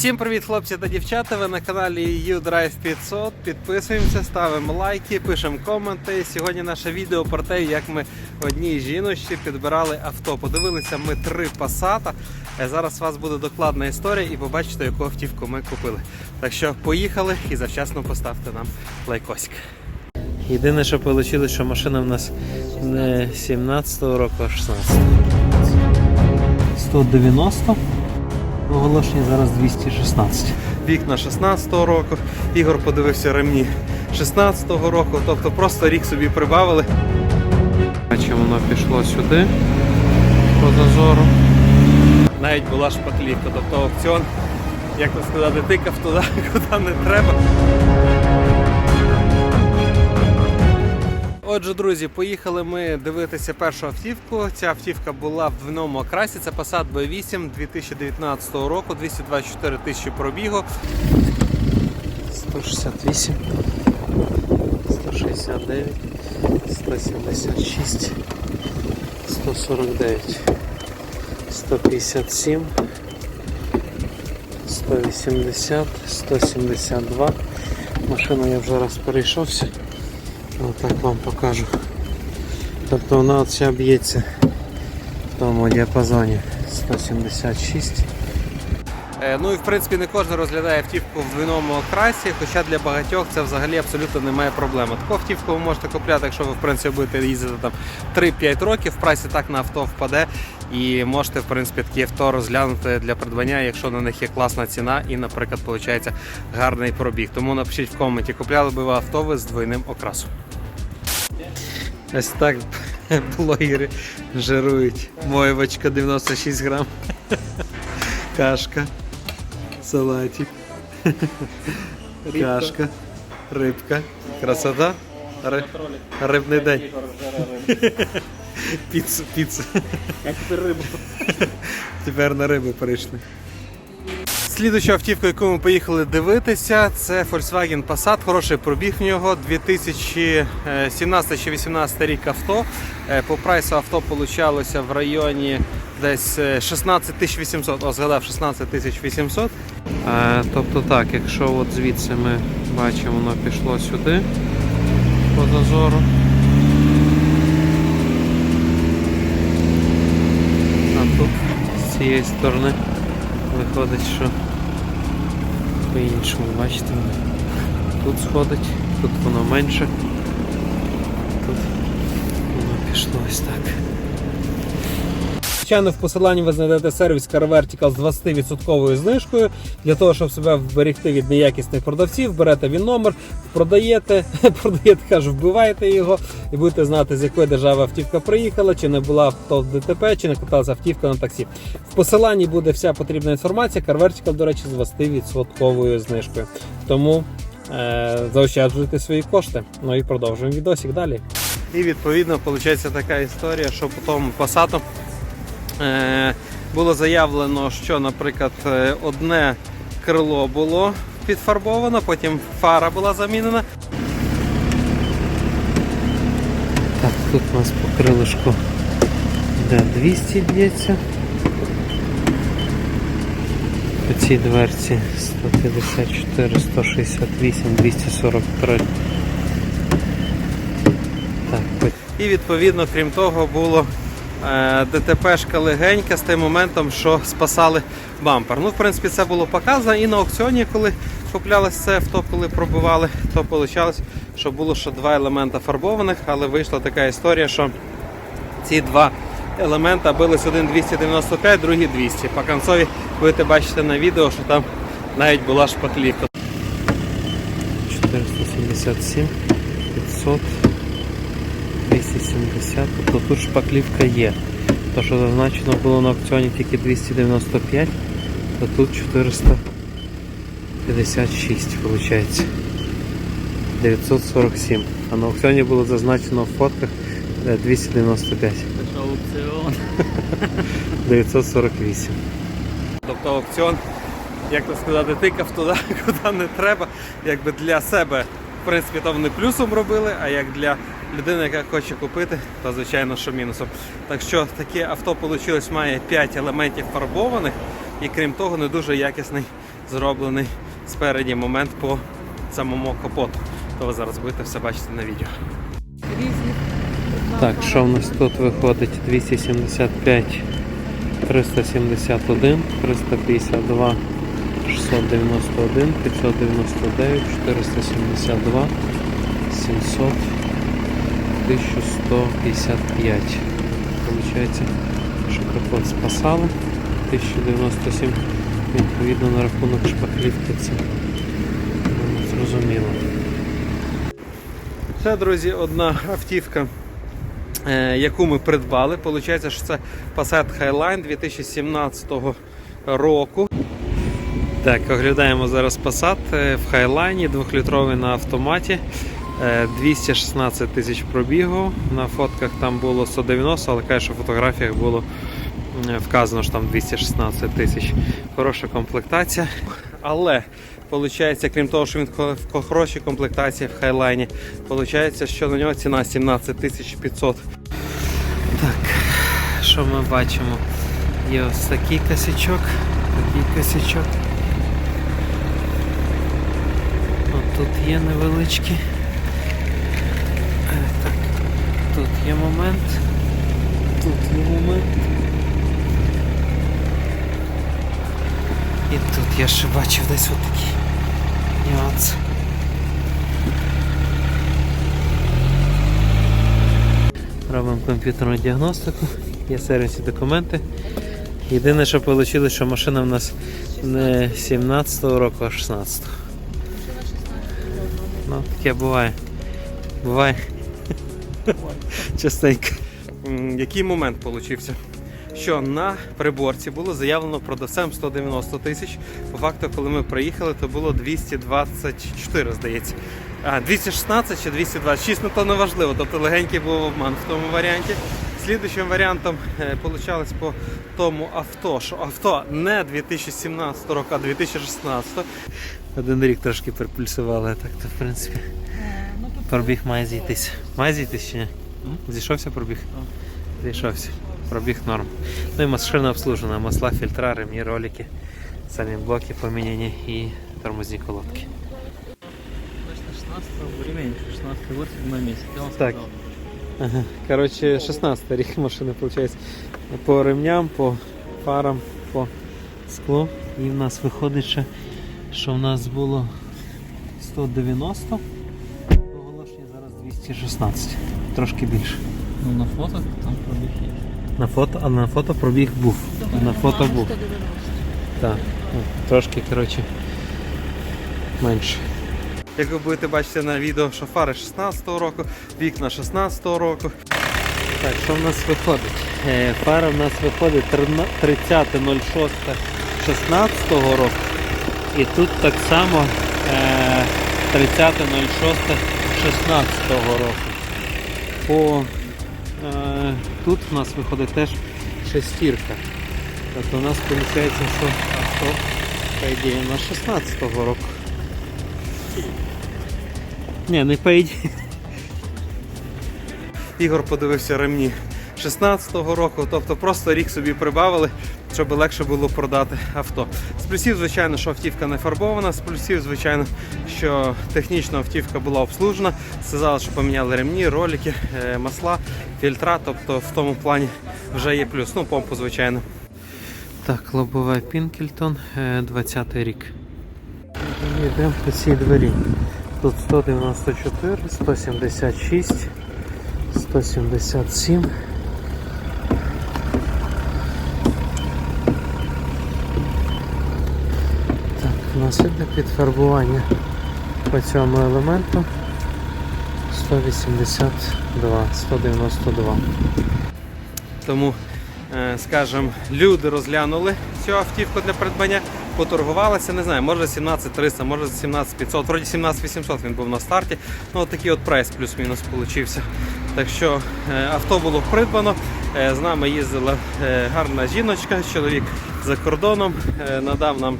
Всім привіт, хлопці та дівчата. Ви на каналі U-Drive 500. Підписуємося, ставимо лайки, пишемо коменти. Сьогодні наше відео про те, як ми одній жіночці підбирали авто. Подивилися ми три пасата. Зараз у вас буде докладна історія і побачите, яку автівку ми купили. Так що поїхали і завчасно поставте нам лайкосик. Єдине, що вийшло, що машина в нас не 17-го року, а 16-го. 190 оголошення зараз 216. Вікна 16-го року. Ігор подивився ремні 16-го року, тобто просто рік собі прибавили. Бачимо, воно пішло сюди по зазору. Навіть була шпаклівка, тобто аукціон, як то сказати, тикав туди, куди не треба. Отже, друзі, поїхали ми дивитися першу автівку. Ця автівка була в двойному окрасі. Це Passat B8 2019 року, 224 тисячі пробігу. 168, 169, 176, 149, 157, 180, 172. Машину я вже раз перейшовся. Отак вам покажу. Тобто вона от вся б'ється в тому діапазоні 176. Е, Ну і в принципі не кожен розглядає автівку в двойному окрасі, хоча для багатьох це взагалі абсолютно немає проблеми. Таку автівку ви можете купляти, якщо ви в принципі будете їздити там 3-5 років, в прайсі так на авто впаде. І можете в принципі такі авто розглянути для придбання, якщо на них є класна ціна і, наприклад, виходить гарний пробіг. Тому напишіть в коменті, купляли би ви авто ви з двойним окрасом. Ось так блогери жирують. Моєвочка 96 грам. Кашка. Салатик. Кашка. Рибка. Красота. Ри- Рибний день. Піцу, піцу. Я тепер рибу. Тепер на риби перейшли. Слідуюча автівка, яку ми поїхали дивитися, це Volkswagen Passat. Хороший пробіг в нього 2017 чи 18 рік авто. Е, По прайсу авто получалося в районі десь е, 16 800, о, згадав 16 800. Е, тобто так, якщо от звідси ми бачимо, воно пішло сюди по дозору. А тут з цієї сторони виходить, що по-іншому, бачите, тут сходить, тут воно менше, тут воно пішло ось так. Звичайно, в посиланні ви знайдете сервіс Car Vertical з 20% знижкою. Для того, щоб себе вберегти від неякісних продавців, берете він номер, продаєте, продаєте, кажу, вбиваєте його і будете знати, з якої держави автівка приїхала, чи не була авто в ДТП, чи не каталася автівка на таксі. В посиланні буде вся потрібна інформація. Car Vertical, до речі, з 20% знижкою. Тому е, заощаджуйте свої кошти. Ну і продовжуємо відосик далі. І відповідно виходить така історія, що по тому Passat було заявлено, що, наприклад, е, одне крило було підфарбовано, потім фара була замінена. Так, тут у нас по крилишку йде 200 б'ється. По цій дверці 154, 168, 243. Так, і відповідно, крім того, було е, ДТПшка легенька з тим моментом, що спасали бампер. Ну, в принципі, це було показано і на аукціоні, коли куплялось це авто, коли пробивали, то вийшло, що було ще два елемента фарбованих, але вийшла така історія, що ці два елемента бились один 295, другий 200. По концові будете бачити на відео, що там навіть була шпаклівка. 477, 500, 270, тобто тут шпаклівка є. То, що зазначено було на аукціоні тільки 295, то тут 456 виходить. 947. А на аукціоні було зазначено в фотках е, 295. Це що аукціон? 948. Тобто аукціон, як то сказати, тикав туди, куди не треба. Якби для себе, в принципі, то вони плюсом робили, а як для людини, яка хоче купити, то звичайно, що мінусом. Так що таке авто вийшло, має 5 елементів фарбованих і крім того, не дуже якісний зроблений спереді момент по самому капоту. То ви зараз будете все бачити на відео. Так, що в нас тут виходить? 275, 371, 352, 691, 599, 472, 700, 1155. Получається, капот спасали. 1097 відповідно на рахунок шпаклівки це ну, зрозуміло. Це, друзі, одна автівка, е, яку ми придбали. Получається, що це Passat Highline 2017 року. Так, оглядаємо зараз Passat е, в Highline, 2-літровий на автоматі. Е, 216 тисяч пробігу. На фотках там було 190, але каже, в фотографіях було е, вказано, що там 216 тисяч. Хороша комплектація. Але Получається, крім того, що він в хорошій комплектації в хайлайні, получається, що на нього ціна 17 500. Так, що ми бачимо? Є ось такий косячок, такий косячок. Тут є невеличкі. Е, Так, тут є момент. Тут є момент. І тут я ще бачив десь отакий нюанс. Робимо комп'ютерну діагностику, є сервісні документи. Єдине, що вийшло, що машина в нас не 17-го року, а 16-го. Ну, таке буває. Буває. Частенько. Який момент получився? Що на приборці було заявлено продавцем 190 тисяч. По факту, коли ми приїхали, то було 224, здається. А, 216 чи 226, ну то не важливо. Тобто легенький був обман в тому варіанті. Слідуючим варіантом е, получалось по тому авто, що авто не 2017 року, а 2016. Один рік трошки перепульсували, так то в принципі. Пробіг має зійтись. Має зійтись чи ні? Зійшовся пробіг? Зійшовся. Пробіг норм. Ну і машина обслужена, масла, фільтра, ремні, ролики, самі блоки поміняні і тормозні колодки. Точно 16 времени, 16 год, 7 месяц. Так. Ага. Коротше, 16 рік машини, виходить, по ремням, по фарам, по склу. І в нас виходить, що в нас було 190. Оголошення зараз 216. Трошки більше. Ну на фото там пробіг є. На фото, а на фото пробіг був. На фото був. Так, ну, трошки, коротше, менше. Як ви будете бачити на відео, що фари 16-го року, вікна 16-го року. Так, що в нас виходить? Е, Фара в нас виходить 30.06.16 року. І тут так само е, 30.06.16 року. По, е, тут у нас виходить теж шестірка. Тобто у нас виходить, що авто, по ідеї, на 16-го року. Ні, не по ідеї. Ігор подивився ремні 16-го року, тобто просто рік собі прибавили, щоб легше було продати авто. З плюсів, звичайно, що автівка не фарбована, з плюсів, звичайно, що технічно автівка була обслужена. Сказали, що поміняли ремні, ролики, е, масла, фільтра, тобто в тому плані вже є плюс. Ну, помпу, звичайно. Так, лобове Пінкельтон, 20-й рік. Йдемо по цій двері. Тут 194, 176, 177. Так, у нас підфарбування по цьому елементу 182, 192. Тому, е, скажімо, люди розглянули цю автівку для придбання, поторгувалися, не знаю, може 17300, може 17500, вроді 17800 він був на старті. Ну, от такий от прайс плюс-мінус получився. Так що е, авто було придбано. Е, З нами їздила гарна жіночка, чоловік за кордоном, надав нам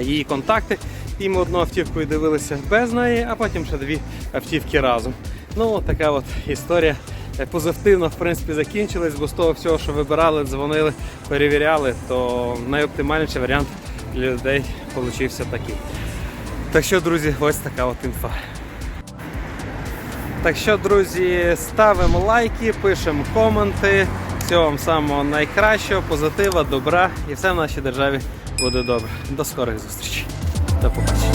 її контакти. І ми одну автівку дивилися без неї, а потім ще дві автівки разом. Ну, така от історія. Е, Позитивно, в принципі, закінчилась, бо з того всього, що вибирали, дзвонили, перевіряли, то найоптимальніший варіант для людей получився такий. Так що, друзі, ось така от інфа. Так що, друзі, ставимо лайки, пишемо коменти. Всього вам самого найкращого, позитива, добра і все в нашій державі буде добре. До скорих зустрічей. До побачення.